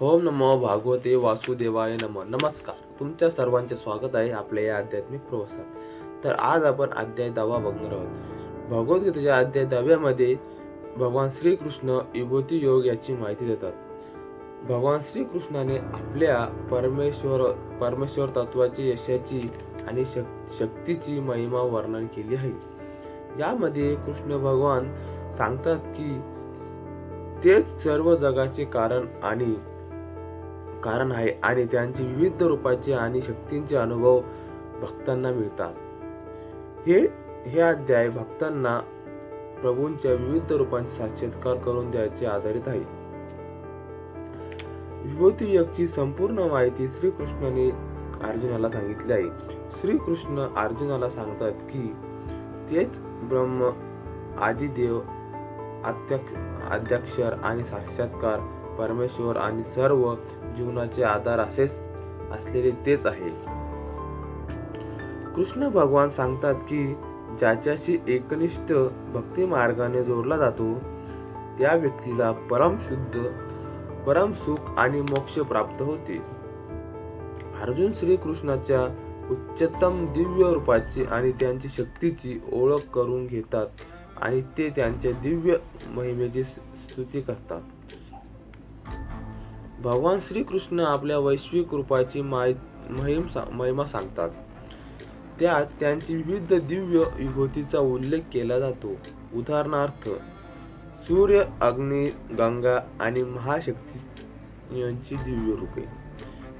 ओम नमो भागवते वासुदेवाय नम. नमस्कार. तुमच्या सर्वांचे स्वागत आहे आपल्या या आध्यात्मिक प्रवासात. तर आज आपण अध्याय दहावा बघणार आहोत. भगवद्गीतेच्या अध्याय दहाव्यामध्ये भगवान श्रीकृष्ण विभूती योग याची माहिती देतात. भगवान श्रीकृष्णाने आपल्या परमेश्वर परमेश्वर तत्वाची यशाची आणि शक शक्तीची महिमा वर्णन केली आहे. यामध्ये कृष्ण भगवान सांगतात की तेच सर्व जगाचे कारण आणि कारण आहे आणि त्यांची विविध रूपाचे आणि शक्तींचे अनुभव भक्तांना मिळतात. हे हे अध्याय भक्तांना प्रभूंच्या विविध रूपांचे साक्षात्कार करून द्यायचे आधारित आहे. विभूती यगची संपूर्ण माहिती श्रीकृष्णाने अर्जुनाला सांगितली आहे. श्रीकृष्ण अर्जुनाला सांगतात की तेच ब्रह्म आदिदेव अध्यक्ष अध्यक्षर आणि साक्षात्कार परमेश्वर आणि सर्व जीवनाचे आधार असेच असलेले तेच आहे. कृष्ण भगवान सांगतात की ज्याच्याशी एकनिष्ठ भक्ती मार्गाने जोडला जातो त्या व्यक्तीला परम शुद्ध परम सुख आणि मोक्ष प्राप्त होते. अर्जुन श्रीकृष्णाच्या उच्चतम दिव्य रूपाची आणि त्यांची शक्तीची ओळख करून घेतात आणि ते त्यांच्या दिव्य महिमेची स्तुती करतात. भगवान श्रीकृष्ण आपल्या वैश्विक रूपाची माय महिम सा- महिमा सांगतात. त्यात त्यांची विविध दिव्य विभूतीचा उल्लेख केला जातो. उदाहरणार्थ सूर्य अग्नी गंगा आणि महाशक्ती यांची दिव्य रूपे.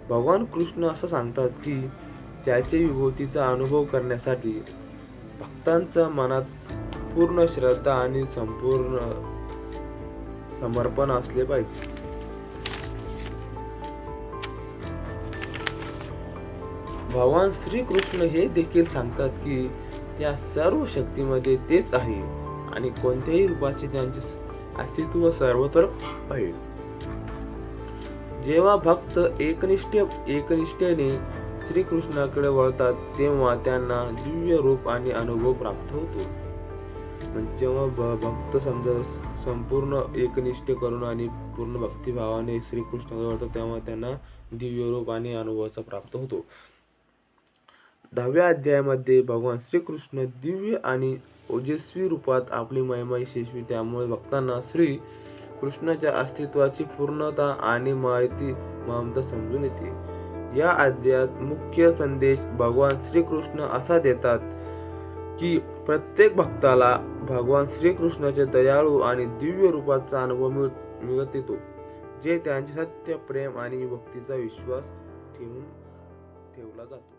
भगवान कृष्ण असं सांगतात की त्याचे विभूतीचा अनुभव करण्यासाठी भक्तांच्या मनात पूर्ण श्रद्धा आणि संपूर्ण समर्पण असले पाहिजे. भगवान श्रीकृष्ण हे देखील सांगतात की त्या सर्व शक्तीमध्ये तेच आहे आणि कोणत्याही रूपाचे त्यांचे अस्तित्व सर्वत्र आहे. जेव्हा भक्त एकनिष्ठ एकनिष्ठेने श्रीकृष्णाकडे वळतात तेव्हा त्यांना दिव्य रूप आणि अनुभव प्राप्त होतो. म्हणजे जेव्हा भ- भक्त समजा संपूर्ण एकनिष्ठ करून आणि पूर्ण भक्तिभावाने श्रीकृष्णाकडे वळतात तेव्हा त्यांना दिव्य रूप आणि अनुभवाचा प्राप्त होतो. दहाव्या अध्यायामध्ये भगवान श्रीकृष्ण दिव्य आणि ओजस्वी रूपात आपली महिमा यशस्वी. त्यामुळे भक्तांना श्री कृष्णाच्या अस्तित्वाची पूर्णता आणि माहिती ममता समजून येते. या अध्यायात मुख्य संदेश भगवान श्रीकृष्ण असा देतात की प्रत्येक भक्ताला भगवान श्रीकृष्णाचे दयाळू आणि दिव्य रूपाचा अनुभव मिळ मिळत येतो जे त्यांचे सत्य प्रेम आणि भक्तीचा विश्वास ठेवून ठेवला जातो.